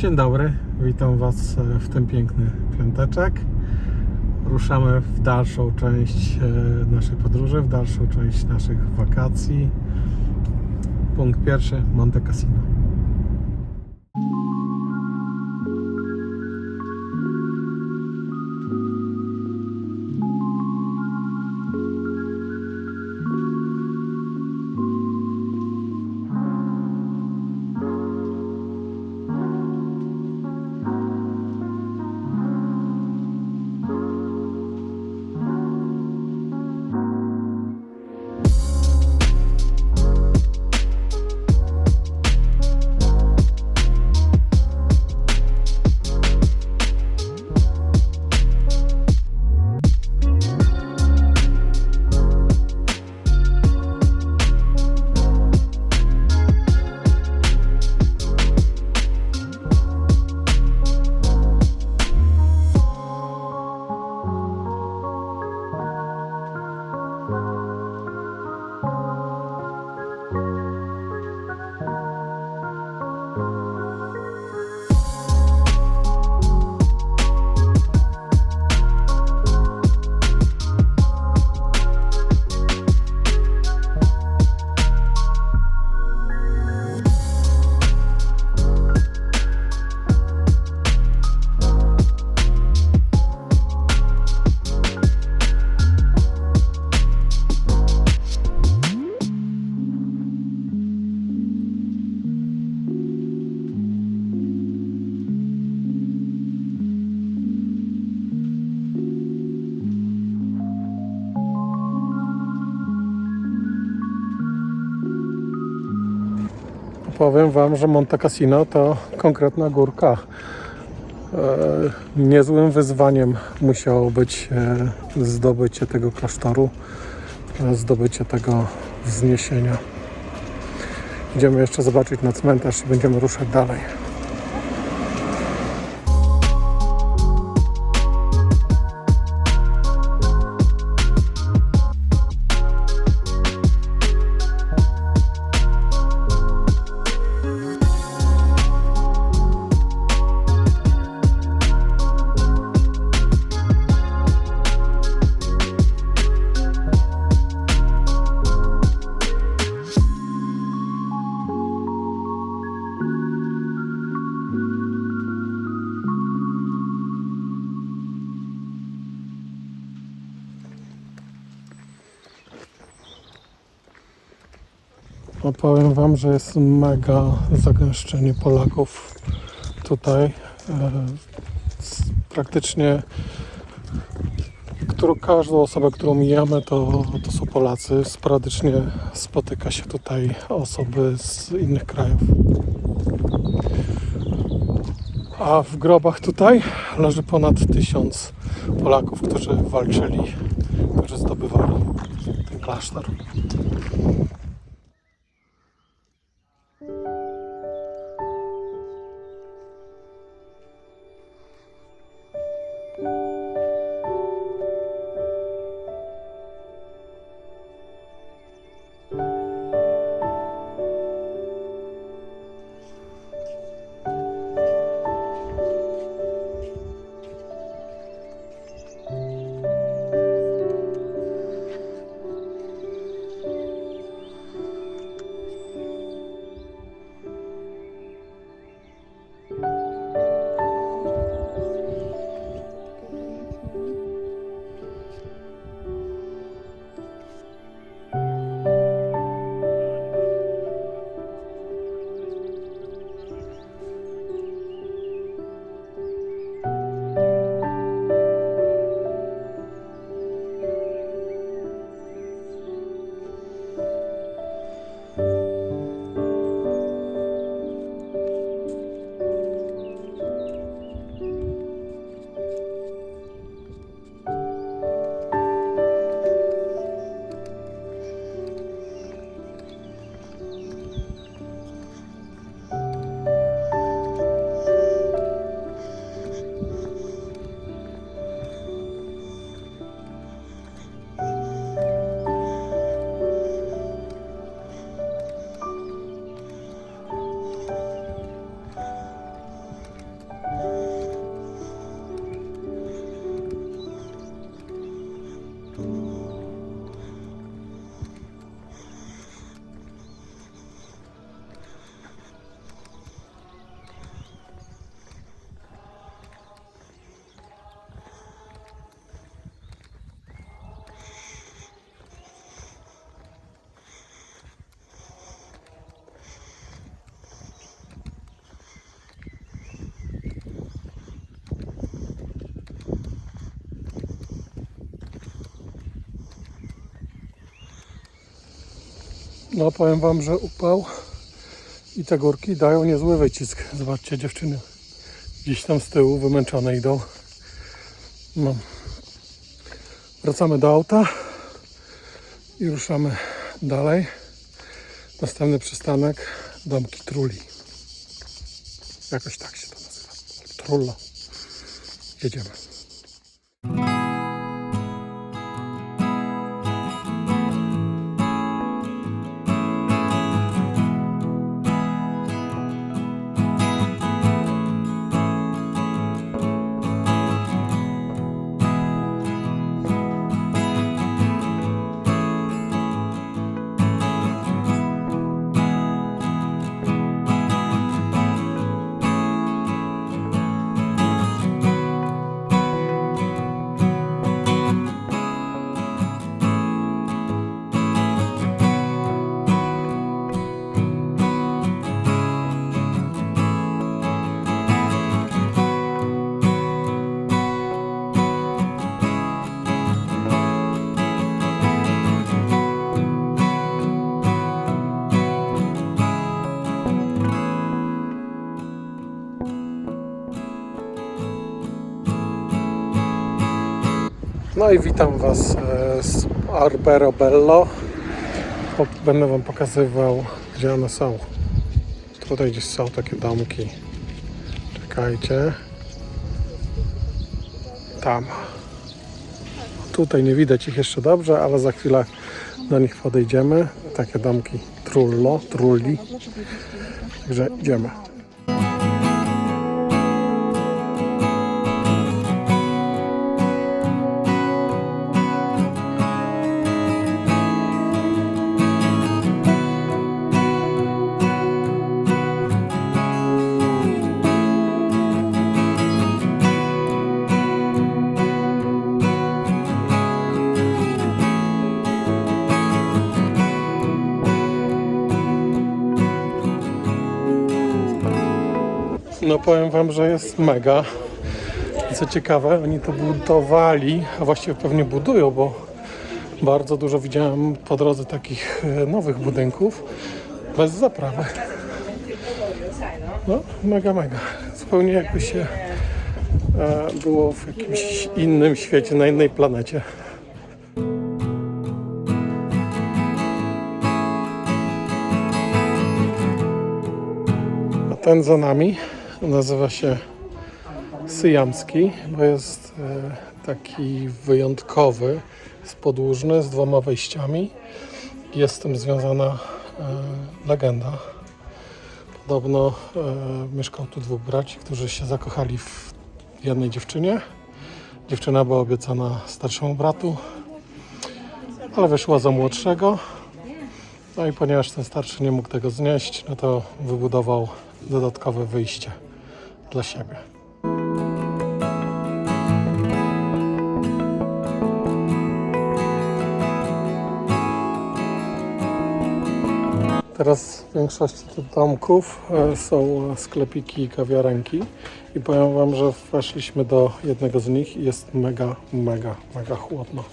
Dzień dobry, witam Was e, w ten piękny piąteczek. Ruszamy w dalszą część e, naszej podróży, w dalszą część naszych wakacji. Punkt pierwszy Monte Cassino. Powiem Wam, że Monte Cassino to konkretna górka. E, niezłym wyzwaniem musiało być e, zdobycie tego klasztoru, e, zdobycie tego wzniesienia. Idziemy jeszcze zobaczyć na cmentarz i będziemy ruszać dalej. Opowiem Wam, że jest mega zagęszczenie Polaków tutaj. E, Praktycznie którą, każdą osobę, którą mijamy, to, to są Polacy. Sporadycznie spotyka się tutaj osoby z innych krajów. A w grobach tutaj leży ponad tysiąc Polaków, którzy walczyli, którzy zdobywali ten klasztor. No powiem wam, że upał i te górki dają niezły wycisk. Zobaczcie dziewczyny gdzieś tam z tyłu wymęczone idą. No. Wracamy do auta i ruszamy dalej. Następny przystanek Domki Truli. Jakoś tak się to nazywa. Trulla. Jedziemy. No i witam Was e, z Arbero Bello. Będę Wam pokazywał, gdzie one są. Tutaj gdzieś są takie domki. Czekajcie. Tam. Tutaj nie widać ich jeszcze dobrze, ale za chwilę do nich podejdziemy. Takie domki trullo, trulli. Także idziemy. No powiem wam, że jest mega. Co ciekawe, oni to budowali, a właściwie pewnie budują, bo bardzo dużo widziałem po drodze takich e, nowych budynków bez zaprawy. No, mega, mega. Zupełnie jakby się e, było w jakimś innym świecie, na innej planecie. A ten za nami nazywa się Syjamski, bo jest e, taki wyjątkowy, jest podłużny, z dwoma wejściami. Jest z tym związana e, legenda. Podobno e, mieszkał tu dwóch braci, którzy się zakochali w jednej dziewczynie. Dziewczyna była obiecana starszemu bratu, ale wyszła za młodszego. No i ponieważ ten starszy nie mógł tego znieść, no to wybudował dodatkowe wyjście dla siebie. Teraz w większości tych domków e, są sklepiki i kawiarenki i powiem Wam, że weszliśmy do jednego z nich i jest mega, mega, mega chłodno.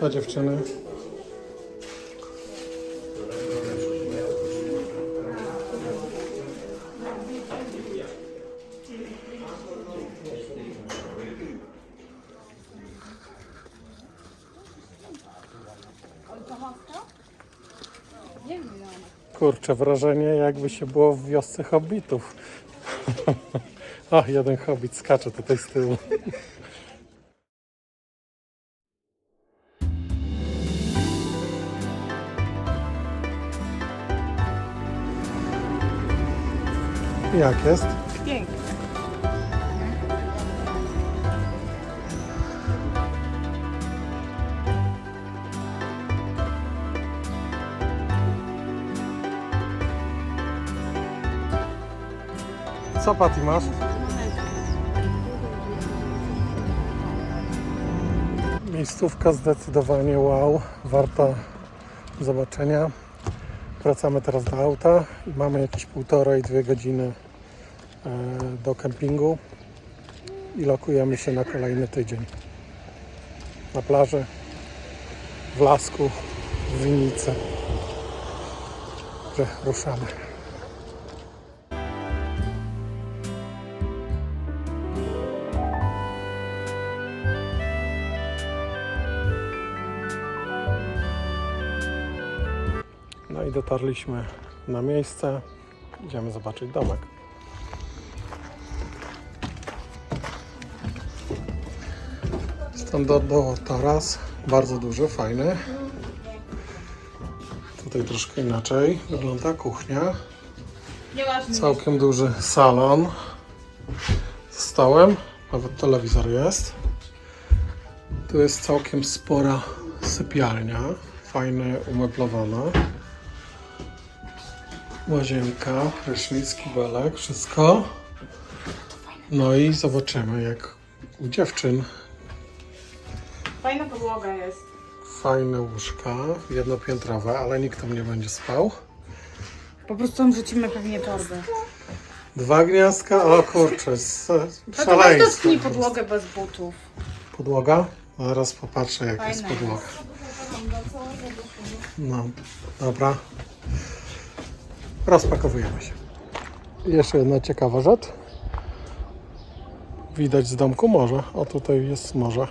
Co dziewczyny? Kurczę, wrażenie jakby się było w wiosce hobbitów. o, jeden hobbit skacze tutaj z tyłu. Jak jest? Pięknie. Co Pati masz? Miejscówka zdecydowanie wow, warta zobaczenia. Wracamy teraz do auta i mamy jakieś półtorej, dwie godziny do kempingu i lokujemy się na kolejny tydzień. Na plaży, w Lasku, w Winicy. Że ruszamy. No i dotarliśmy na miejsce. Idziemy zobaczyć domek. Standardowo taras, bardzo duży, fajny. Tutaj troszkę inaczej wygląda kuchnia. Całkiem duży salon z stołem, nawet telewizor jest. Tu jest całkiem spora sypialnia, fajnie umeblowana. Łazienka, prysznic, kibelek, wszystko. No i zobaczymy jak u dziewczyn. Fajna podłoga jest. Fajne łóżka, jednopiętrowe, ale nikt tam nie będzie spał. Po prostu tam rzucimy pewnie torbę. Dwa gniazdka, o kurczę, z- No to weź szaleństwo. dotknij podłogę bez butów. Podłoga? Zaraz popatrzę jak jest Fajna podłoga. No, dobra. Rozpakowujemy się. Jeszcze jedna ciekawa rzecz. Widać z domku morze. O tutaj jest morze.